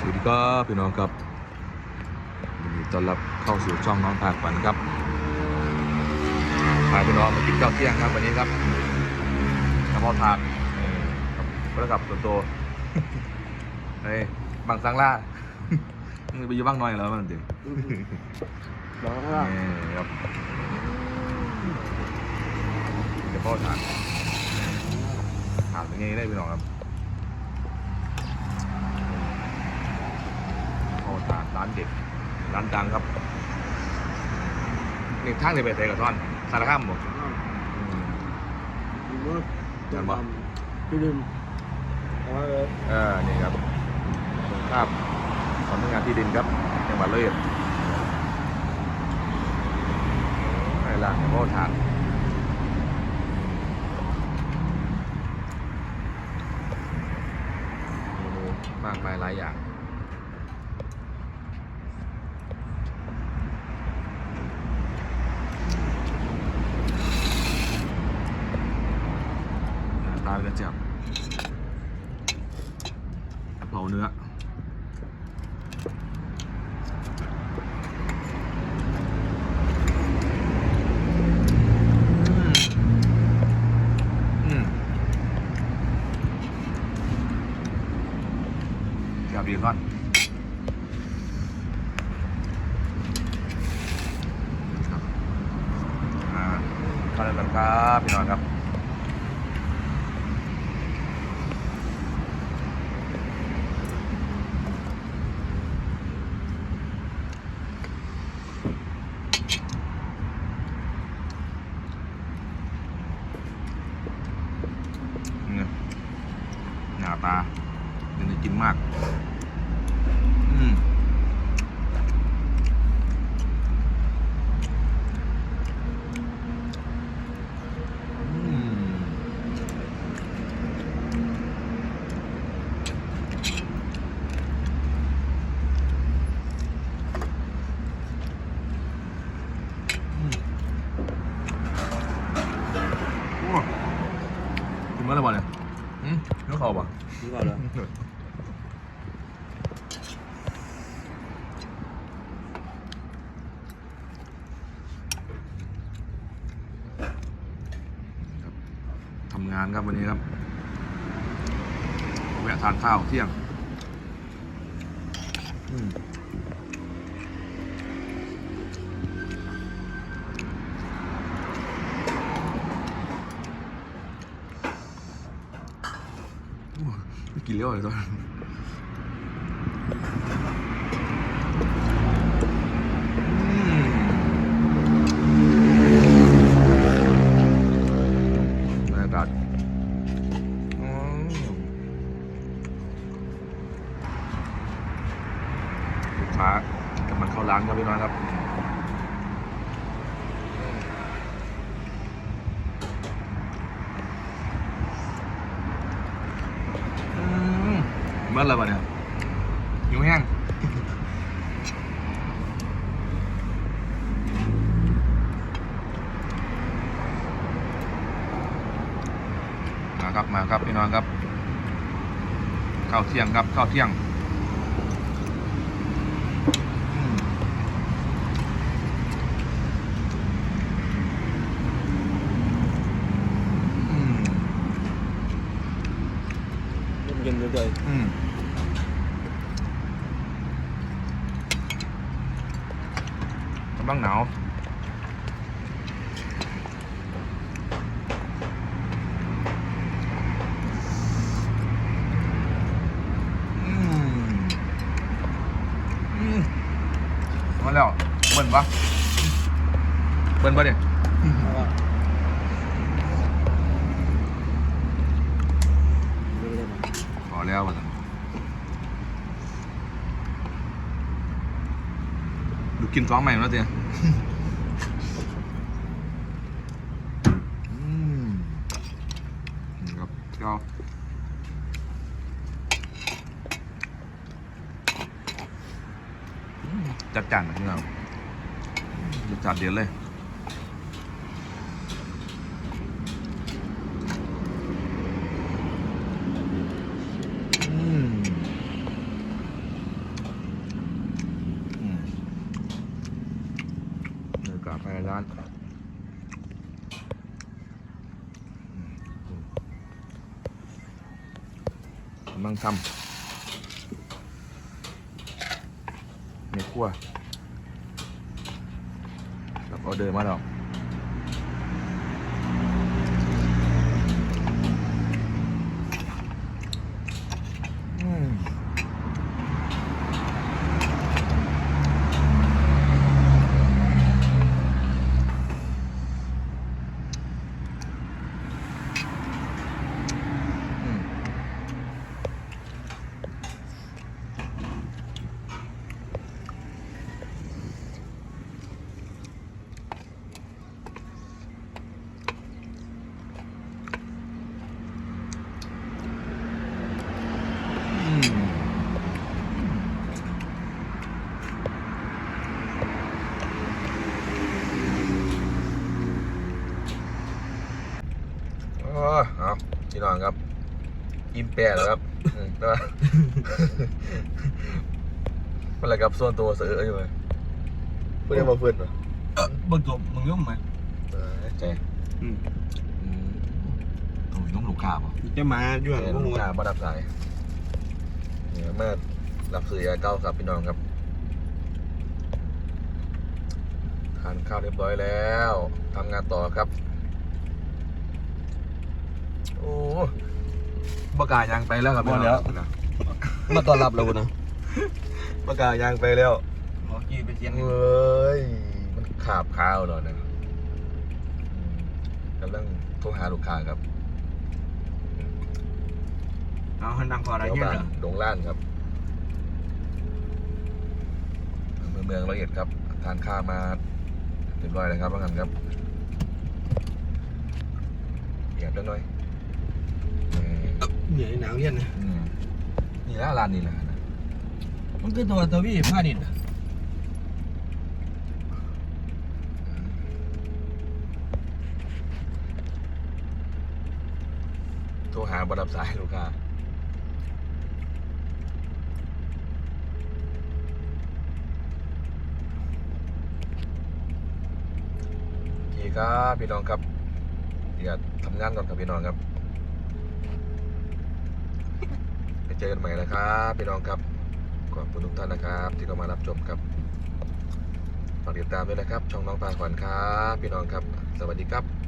สวัสดีครับพี่น้องครับยินดีต้อนรับเข้าสู่ช่องน้องทางฝันครับพาพี่น้องมากินข้าวเที่ยงครับวันนี้ครับกระเพาะถาดเออครับแล้วกับตัวโตเฮ้ยบางสังล่ามึงไปอยู่บ้างหน่อยแล้วมันจริงร้องล่ะนี่ครับกระเพาะถาดถาดเป็นไงได้พี่น้องครับก ระเพาะถาดร้านเด็ดร้านดังครับนี่ทางเลยไปใส่กับท่อนสารคามบ่อืมมีมดจะทำพี่ดิมเอาไว้เลยเออนี่ครับตรงข้ามสำนักงานที่ดินครับจังหวัดเลยเอ็ดไอ้ล่ะกระเพาะถาดเมนูมากมายหลายอย่าง หน้าตาก็จับกะ เพราเนื้ออืมกลับดีก่อนครับอ่าข้าเลยกันครับ พี่น้องครับ เนี่ยหน้าตา เป็นจะกินมาก อืมอืมอืมโอ้กินเมื่อไรบ่เนี่ยอืมเนื้อเขาป่ะ นี่ก่อนเลย ครับทำงานครับวันนี้ครับแวะทานข้าวเที่ยงอืมโอ้กินเลี้ยวเลยตอน ค้ากำลังเข้าร้านครับพี่น้อยครับอืมเมื่อไรวะเนี่ยหิวแห้งมาครับมาครับพี่น้องครับข้าวเที่ยงครับข้าวเที่ยงอืมอืม เย็นๆเลยอืมกำลังหนาวอืมอืมมาแล้วเบิ่นปะเบิ่นปะเนี่ย เอาว่ะเร็วๆหน่อย พ อแล้ววะดูกินท้องใหม่แล้วเตี้ยอืมนี่ครับก็จัดจานนะพี่น้องจัดจานเดียวเลย อืม ร้านกำลังทำในครัวรับออเดอร์มาดอกอืม อืมอืมโอ้ยเอาพี่น้องครับ อิ่ม แปะแล้วครับอืมได้ปะมันอะไรกับส่วนตัวเสืออยู่ไหมเพื่อนมาเพื่อนเหรอเบิ่งจบมึงยุ่งไหมเออใจอืม อืมโอ้ยต้องลูกค้าป่ะจะมาด้วยเออพวกลูมึกงค้ามารับสายเนี่ยมารับซื้อยาเก้าครับพี่น้องครับทานข้าวเรียบร้อยแล้วทำงานต่อครับ โอ้ บกล้ายางไปแล้วครับพี่น้องนะมาต้อนรับเรานะบกล้ายางไปแล้วหมอกี้ไปเชียงเฮ้ยมันขาบข้าวเหรอเนี่ยอืมกำลังโทรหาลูกค้าครับเอาหันดังพออะไรแถวเงี้ยบ้านเหรอดงล้านครับอำเภอเมืองร้อยเอ็ดครับ ทานข้าวมาเรียบร้อยแล้วครับว่างั้นครับเหยียบแล้วหน่อยเออ เหนื่อยหนาวเย็นนะ อืมนี่แล้วร้านนี้แหละนะมันคือตัวตัววี่ผ้าดินโทรหาบรับสายลูกค้าโอเคครับพี่น้องครับอย่าทำงานก่อนครับพี่น้องครับไป เจอกันใหม่นะครับพี่น้องครับขอบคุณทุกท่านนะครับ ที่เข้ามารับชมครับฝากติดตามด้วยนะครับ ช่องน้องปลาขวัญครับพี่น้องครับ สวัสดีครับ